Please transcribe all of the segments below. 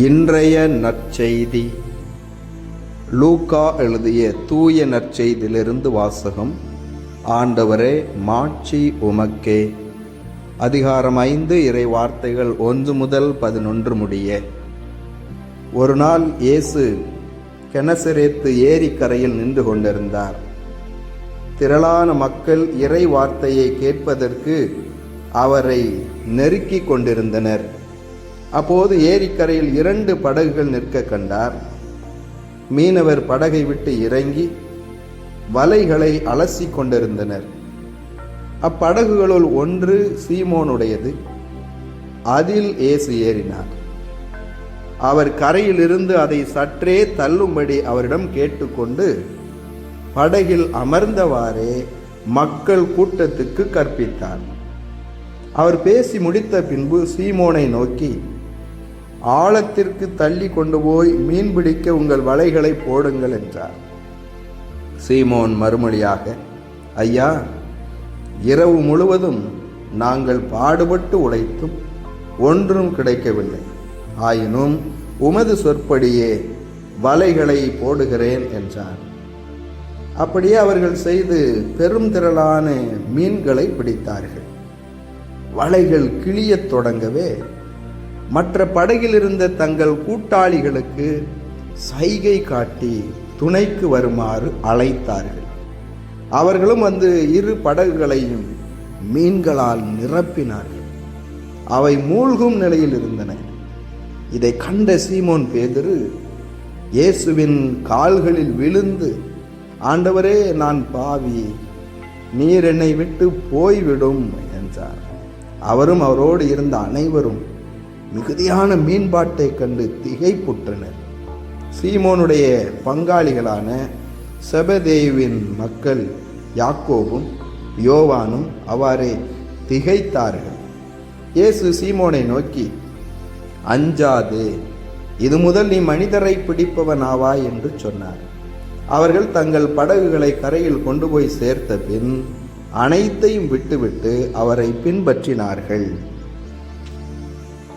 இன்றைய நற்செய்தி. லூக்கா எழுதிய தூய நற்செய்தியிலிருந்து வாசகம் ஆண்டவரே மாட்சி உமக்கே. அதிகாரம் ஐந்து இறை வார்த்தைகள் ஒன்று முதல் பதினொன்று முடிய. ஒரு நாள் இயேசு கெனசரேத்து ஏரிக்கரையில் நின்று கொண்டிருந்தார். திரளான மக்கள் இறை வார்த்தையை கேட்பதற்கு அவரை நெருக்கிக் கொண்டிருந்தனர். அப்போது ஏரிக்கரையில் இரண்டு படகுகள் நிற்க கண்டார். மீனவர் படகை விட்டு இறங்கி வலைகளை அலசி கொண்டிருந்தனர். அப்படகுகளுள் ஒன்று சீமோனுடையது அதில் ஏசு ஏறினார். அவர் கரையிலிருந்து அதை சற்றே தள்ளும்படி அவரிடம் கேட்டுக்கொண்டு படகில் அமர்ந்தவாறே மக்கள் கூட்டத்துக்கு கற்பித்தார். அவர் பேசி முடித்த பின்பு சீமோனை நோக்கி ஆழத்திற்கு தள்ளி கொண்டு போய் மீன் பிடிக்க உங்கள் வலைகளை போடுங்கள் என்றார். சீமோன் மறுமொழியாக ஐயா இரவு முழுவதும் நாங்கள் பாடுபட்டு உழைத்தும் ஒன்றும் கிடைக்கவில்லை. ஆயினும் உமது சொற்படியே வலைகளை போடுகிறேன் என்றார். அப்படியே அவர்கள் செய்து பெரும் திரளான மீன்களை பிடித்தார்கள். வலைகள் கிளியத் தொடங்கவே மற்ற படகில் இருந்த தங்கள் கூட்டாளிகளுக்கு சைகை காட்டி துணைக்கு வருமாறு அழைத்தார்கள். அவர்களும் வந்து இரு படகுகளையும் மீன்களால் நிரப்பினார்கள். அவை மூழ்கும் நிலையில் இருந்தன. இதை கண்ட சீமோன் பேதுரு இயேசுவின் கால்களில் விழுந்து ஆண்டவரே நான் பாவி நீர் என்னை விட்டு போய்விடும் என்றார். அவரும் அவரோடு இருந்த அனைவரும் மிகுதியான மீன்பாட்டை கண்டு திகைப்புற்றனர் சீமோனுடைய பங்காளிகளான செபதேவின் மக்கள் யாக்கோபும் யோவானும் அவ்வாறே திகைத்தார்கள். இயேசு சீமோனை நோக்கி அஞ்சாதே இது முதல் நீ மனிதரை பிடிப்பவன் என்று சொன்னார். அவர்கள் தங்கள் படகுகளை கரையில் கொண்டு போய் சேர்த்த பின் அனைத்தையும் விட்டுவிட்டு அவரை பின்பற்றினார்கள்.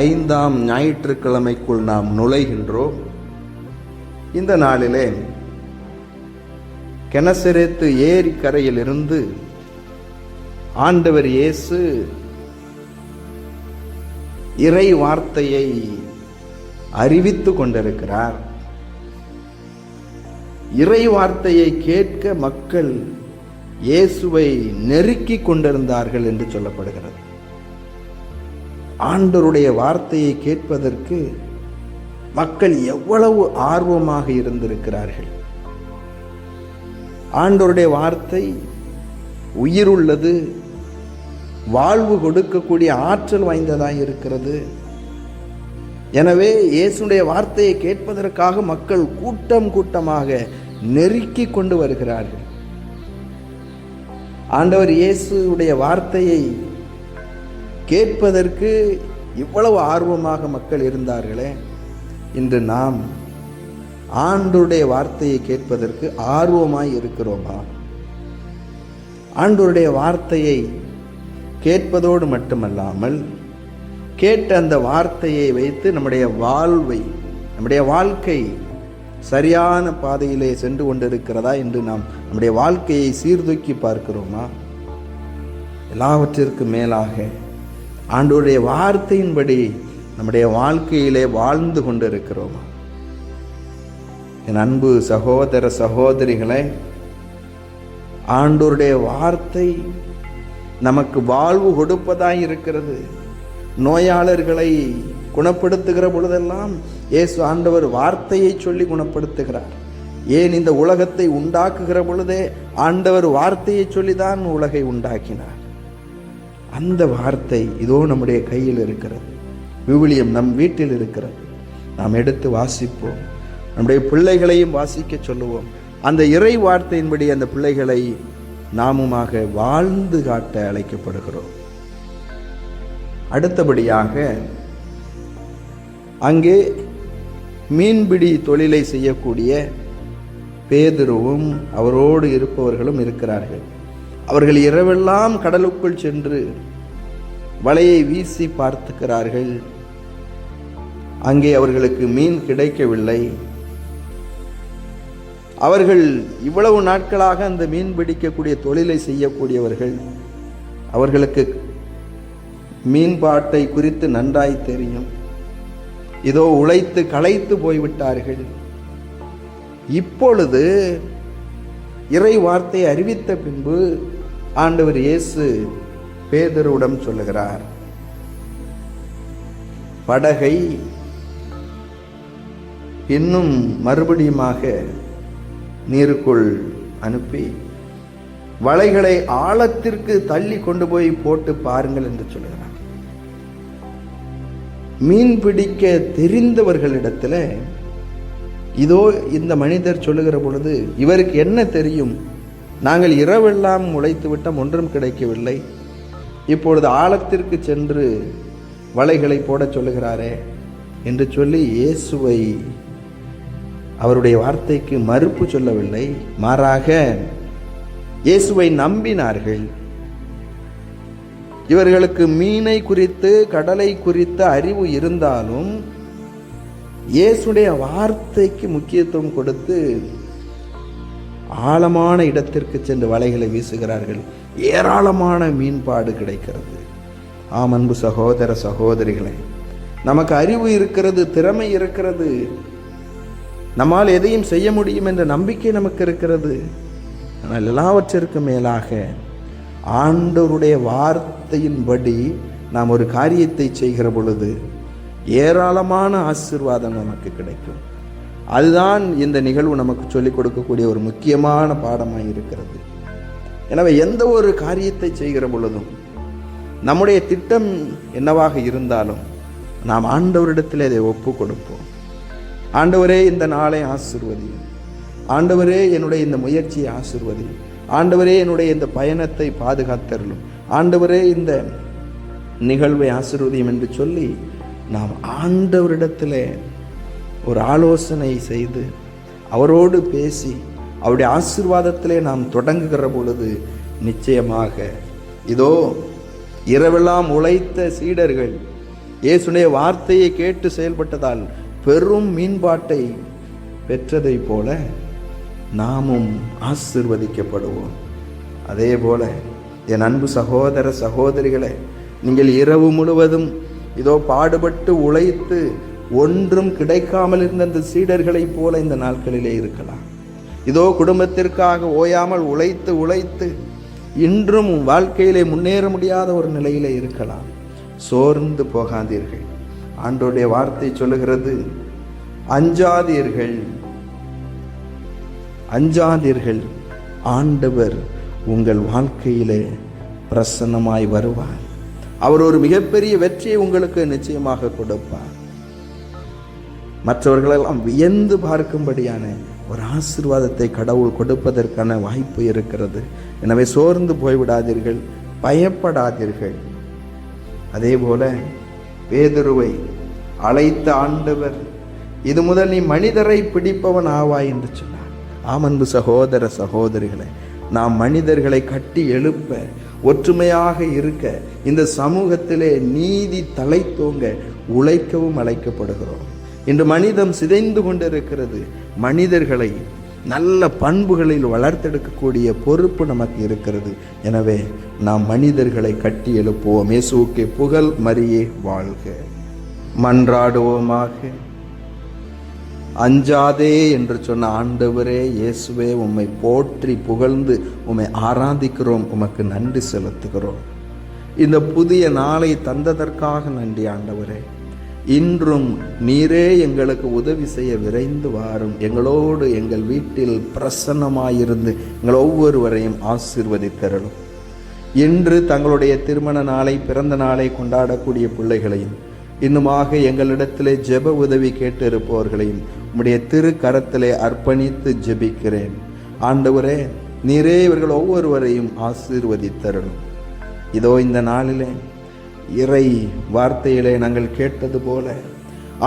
ஐந்தாம் ஞாயிற்றுக்கிழமைக்குள் நாம் நுழைகின்றோம். இந்த நாளிலே கெனசரேத்து ஏரி கரையிலிருந்து ஆண்டவர் இயேசு இறை வார்த்தையை அறிவித்து கொண்டிருக்கிறார். இறை வார்த்தையை கேட்க மக்கள் இயேசுவை நெருக்கி கொண்டிருந்தார்கள் என்று சொல்லப்படுகிறது. ஆண்டருடைய வார்த்தையை கேட்பதற்கு மக்கள் எவ்வளவு ஆர்வமாக இருந்திருக்கிறார்கள். ஆண்டோருடைய வார்த்தை உயிருள்ளது வாழ்வு கொடுக்கக்கூடிய ஆற்றல் வாய்ந்ததாக இருக்கிறது. எனவே இயேசுடைய வார்த்தையை கேட்பதற்காக மக்கள் கூட்டம் கூட்டமாக நெருக்கி கொண்டு வருகிறார்கள். ஆண்டவர் இயேசுடைய வார்த்தையை கேட்பதற்கு இவ்வளவு ஆர்வமாக மக்கள் இருந்தார்களே இன்று நாம் ஆண்டுடைய வார்த்தையை கேட்பதற்கு ஆர்வமாய் இருக்கிறோமா? ஆண்டவருடைய வார்த்தையை கேட்பதோடு மட்டுமல்லாமல் கேட்ட அந்த வார்த்தையை வைத்து நம்முடைய வாழ்வை நம்முடைய வாழ்க்கை சரியான பாதையிலே சென்று கொண்டிருக்கிறதா என்று நாம் நம்முடைய வாழ்க்கையை சீர்தூக்கி பார்க்கிறோமா? எல்லாவற்றிற்கு மேலாக ஆண்டோடைய வார்த்தையின்படி நம்முடைய வாழ்க்கையிலே வாழ்ந்து கொண்டிருக்கிறோமா? என் அன்பு சகோதர சகோதரிகளை ஆண்டோருடைய வார்த்தை நமக்கு வாழ்வு கொடுப்பதாய் இருக்கிறது. நோயாளர்களை குணப்படுத்துகிற பொழுதெல்லாம் இயேசு ஆண்டவர் வார்த்தையை சொல்லி குணப்படுத்துகிறார். ஏன் இந்த உலகத்தை உண்டாக்குகிற பொழுதே ஆண்டவர் வார்த்தையை சொல்லிதான் உலகை உண்டாக்கினார்? அந்த வார்த்தை இதோ நம்முடைய கையில் இருக்கிறது. விவிலியம் நம் வீட்டில் இருக்கிறது. நாம் எடுத்து வாசிப்போம். நம்முடைய பிள்ளைகளையும் வாசிக்க சொல்லுவோம். அந்த இறை வார்த்தையின்படி அந்த பிள்ளைகளை நாமுமாக வாழ்ந்து காட்ட அழைக்கப்படுகிறோம். அடுத்தபடியாக அங்கே மீன்பிடி தொழிலை செய்யக்கூடிய பேதுருவும் அவரோடு இருப்பவர்களும் இருக்கிறார்கள். அவர்கள் இரவெல்லாம் கடலுக்குள் சென்று வலையை வீசி பார்த்துக்கிறார்கள். அங்கே அவர்களுக்கு மீன் கிடைக்கவில்லை. அவர்கள் இவ்வளவு நாட்களாக அந்த மீன் பிடிக்கக்கூடிய தொழிலை செய்யக்கூடியவர்கள். அவர்களுக்கு மீன்பாட்டை குறித்து நன்றாய் தெரியும். இதோ உழைத்து களைத்து போய்விட்டார்கள். இப்பொழுது இறை வார்த்தை அறிவித்த பின்பு ஆண்டவர் இயேசு பேதருவிடம் சொல்லுகிறார் படகை இன்னும் மறுபடியுமாக நீருக்குள் அனுப்பி வலைகளை ஆழத்திற்கு தள்ளி கொண்டு போய் போட்டு பாருங்கள் என்று சொல்லுகிறார். மீன் பிடிக்க தெரிந்தவர்களிடத்தில் இதோ இந்த மனிதர் சொல்லுகிற பொழுது இவருக்கு என்ன தெரியும்? நாங்கள் இரவெல்லாம் உழைத்து விட்டோம் ஒன்றும் கிடைக்கவில்லை. இப்பொழுது ஆழத்திற்கு சென்று வலைகளை போடச் சொல்லுகிறாரே என்று சொல்லி இயேசுவை அவருடைய வார்த்தைக்கு மறுப்பு சொல்லவில்லை. மாறாக இயேசுவை நம்பினார்கள். இவர்களுக்கு மீனை குறித்து கடலை குறித்த அறிவு இருந்தாலும் இயேசுடைய வார்த்தைக்கு முக்கியத்துவம் கொடுத்து ஆழமான இடத்திற்கு சென்று வலைகளை வீசுகிறார்கள். ஏராளமான மீன்பாடு கிடைக்கிறது. ஆம் அன்பு சகோதர சகோதரிகளே நமக்கு அறிவு இருக்கிறது திறமை இருக்கிறது. நம்மால் எதையும் செய்ய முடியும் என்ற நம்பிக்கை நமக்கு இருக்கிறது. ஆனால் எல்லாவற்றிற்கும் மேலாக ஆண்டவருடைய வார்த்தையின்படி நாம் ஒரு காரியத்தை செய்கிற பொழுது ஏராளமான ஆசீர்வாதம் நமக்கு கிடைக்கும். அதுதான் இந்த நிகழ்வு நமக்கு சொல்லிக் கொடுக்கக்கூடிய ஒரு முக்கியமான பாடமாக இருக்கிறது. எனவே எந்த ஒரு காரியத்தை செய்கிற பொழுதும் நம்முடைய திட்டம் என்னவாக இருந்தாலும் நாம் ஆண்டவரிடத்தில் அதை ஒப்பு கொடுப்போம். ஆண்டவரே இந்த நாளை ஆசிர்வதியும். ஆண்டவரே என்னுடைய இந்த முயற்சியை ஆசிர்வதியும். ஆண்டவரே என்னுடைய இந்த பயணத்தை பாதுகாத்தருளும். ஆண்டவரே இந்த நிகழ்வை ஆசிர்வதியும் என்று சொல்லி நாம் ஆண்டவரிடத்தில் ஒரு ஆலோசனை செய்து அவரோடு பேசி அவருடைய ஆசிர்வாதத்திலே நாம் தொடங்குகிற பொழுது நிச்சயமாக இதோ இரவெல்லாம் உழைத்த சீடர்கள் இயேசுடைய வார்த்தையை கேட்டு செயல்பட்டதால் பெரும் மீன்பாட்டை பெற்றதைப் போல நாமும் ஆசிர்வதிக்கப்படுவோம். அதே போல என் அன்பு சகோதர சகோதரிகளை நீங்கள் இரவு முழுவதும் இதோ பாடுபட்டு உழைத்து ஒன்றும் கிடைக்காமல் இருந்த அந்த சீடர்களைப் போல இந்த நாட்களிலே இருக்கலாம். இதோ குடும்பத்திற்காக ஓயாமல் உழைத்து உழைத்து இன்றும் வாழ்க்கையிலே முன்னேற முடியாத ஒரு நிலையிலே இருக்கலாம். சோர்ந்து போகாதீர்கள். ஆண்டோடைய வார்த்தை சொல்லுகிறது அஞ்சாதீர்கள். அஞ்சாதீர்கள். ஆண்டவர் உங்கள் வாழ்க்கையிலே பிரசன்னமாய் வருவார். அவர் ஒரு மிகப்பெரிய வெற்றியை உங்களுக்கு நிச்சயமாக கொடுப்பார். மற்றவர்களெல்லாம் வியந்து பார்க்கும்படியான ஒரு ஆசிர்வாதத்தை கடவுள் கொடுப்பதற்கான வாய்ப்பு இருக்கிறது. எனவே சோர்ந்து போய்விடாதீர்கள் பயப்படாதீர்கள். அதே போல பேதுருவை அழைத்த ஆண்டவர் இது முதல் நீ மனிதரை பிடிப்பவன் ஆவாய் என்று சொன்னார். ஆமன்பு சகோதர சகோதரிகளை நாம் மனிதர்களை கட்டி எழுப்ப ஒற்றுமையாக இருக்க இந்த சமூகத்திலே நீதி தலைத்தோங்க உழைக்கவும் அழைக்கப்படுகிறோம். இன்று மனிதம் சிதைந்து கொண்டிருக்கிறது. மனிதர்களை நல்ல பண்புகளில் வளர்த்தெடுக்கக்கூடிய பொறுப்பு நமக்கு இருக்கிறது. எனவே நாம் மனிதர்களை கட்டி எழுப்புவோம். இயேசுக்கே புகழ் மரியே வாழ்க. மன்றாடுவோமாக. அஞ்சாதே என்று சொன்ன ஆண்டவரே இயேசுவே உம்மை போற்றி புகழ்ந்து உம்மை ஆராதிக்கிறோம். உமக்கு நன்றி செலுத்துகிறோம். இந்த புதிய நாளை தந்ததற்காக நன்றி ஆண்டவரே. இன்றும் நீரே எங்களுக்கு உதவி செய்ய விரைந்து வாரும். எங்களோடு எங்கள் வீட்டில் பிரசன்னமாயிருந்து எங்கள் ஒவ்வொருவரையும் ஆசிர்வதித்தரலும் இன்று தங்களுடைய திருமண நாளை பிறந்த நாளை கொண்டாடக்கூடிய பிள்ளைகளையும் இன்னுமாக எங்களிடத்திலே ஜெப உதவி கேட்டு இருப்பவர்களையும் உம்முடைய திரு கரத்திலே அர்ப்பணித்து ஜெபிக்கிறேன். ஆண்டவரே நீரே இவர்கள் ஒவ்வொருவரையும் ஆசீர்வதித்தரணும் இதோ இந்த நாளிலே இறை வார்த்தையிலே நாங்கள் கேட்டது போல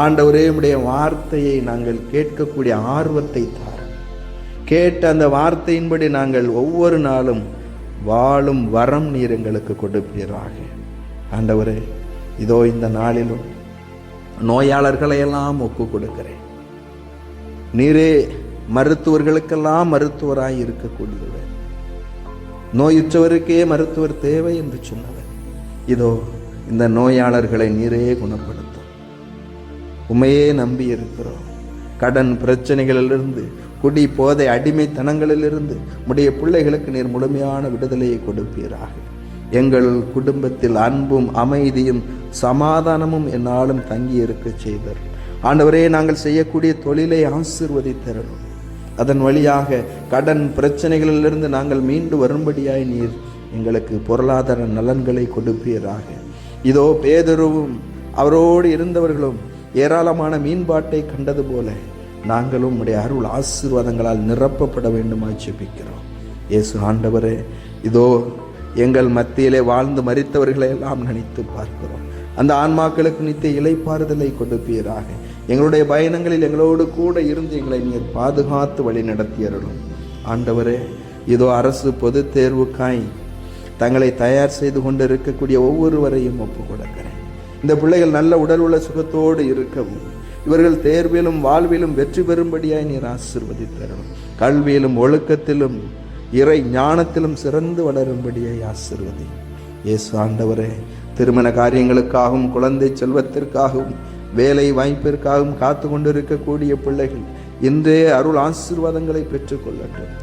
ஆண்டவரே உடைய வார்த்தையை நாங்கள் கேட்கக்கூடிய ஆர்வத்தை தார் கேட்ட அந்த வார்த்தையின்படி நாங்கள் ஒவ்வொரு நாளும் வாழும் வரம் நீர் எங்களுக்கு கொடுப்பீராக. ஆண்டவரே இதோ இந்த நாளிலும் நோயாளர்களை எல்லாம் ஒப்பு கொடுக்கிறேன். நீரே மருத்துவர்களுக்கெல்லாம் மருத்துவராய் இருக்கக்கூடியவர். நோயுற்றவருக்கே மருத்துவர் தேவை என்று சொன்னவர். இதோ இந்த நோயாளர்களை நீரே குணப்படுத்தும். உமையே நம்பி இருக்கிறோம் கடன் பிரச்சனைகளிலிருந்து குடி போதை அடிமைத்தனங்களிலிருந்து உடைய பிள்ளைகளுக்கு நீர் முழுமையான விடுதலையை கொடுப்பீராக. எங்கள் குடும்பத்தில் அன்பும் அமைதியும் சமாதானமும் என்னாலும் தங்கி இருக்க செய்தர். ஆண்டவரே நாங்கள் செய்யக்கூடிய தொழிலை ஆசிர்வதித்தரணும். அதன் வழியாக கடன் பிரச்சனைகளிலிருந்து நாங்கள் மீண்டு வரும்படியாய் நீர் எங்களுக்கு பொருளாதார நலன்களை கொடுப்பீராக. இதோ பேதருவும் அவரோடு இருந்தவர்களும் ஏராளமான மீன்பாட்டை கண்டது போல நாங்களும் உம்முடைய அருள் ஆசீர்வாதங்களால் நிரப்பப்பட வேண்டுமாய் ஜெபிக்கிறோம். இயேசு ஆண்டவரே இதோ எங்கள் மத்தியிலே வாழ்ந்து மறித்தவர்களை எல்லாம் நினைத்து பார்க்கிறோம். அந்த ஆன்மாக்களுக்கு நித்திய இலைப்பாறுதலை கொடுப்பீராக. எங்களுடைய பயணங்களில் எங்களோடு கூட இருந்து எங்களை நீர் பாதுகாத்து வழி நடத்தியறலும் ஆண்டவரே இதோ அரசு பொது தேர்வுக்காய் தங்களை தயார் செய்து கொண்டு இருக்கக்கூடிய ஒவ்வொருவரையும் ஒப்பு கொடுக்கிறேன் இந்த பிள்ளைகள் நல்ல உடல் உள்ள சுகத்தோடு இருக்கவும் இவர்கள் தேர்விலும் வாழ்விலும் வெற்றி பெறும்படியாய் நீர் ஆசிர்வதித்தரணும். கல்வியிலும் ஒழுக்கத்திலும் இறை ஞானத்திலும் சிறந்து வளரும்படியாய் ஆசிர்வதி. இயேசு ஆண்டவரே திருமண காரியங்களுக்காகவும் குழந்தை செல்வத்திற்காகவும் வேலை வாய்ப்பிற்காகவும் காத்து கொண்டிருக்கக்கூடிய பிள்ளைகள் இன்றே அருள் ஆசீர்வாதங்களை பெற்றுக்கொள்ளட்டும்.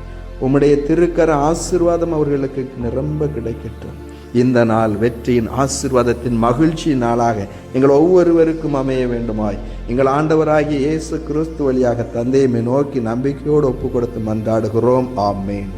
உம்முடைய திருக்கர ஆசீர்வாதம் அவர்களுக்கு நிரம்ப கிடைக்கட்டும். இந்த நாள் வெற்றியின் ஆசிர்வாதத்தின் மகிழ்ச்சி நாளாக எங்கள் ஒவ்வொருவருக்கும் அமைய வேண்டுமாய். எங்கள் ஆண்டவராகிய இயேசு கிறிஸ்து வழியாக தந்தையை நோக்கி நம்பிக்கையோடு ஒப்பு கொடுத்து மன்றாடுகிறோம். ஆமேன்.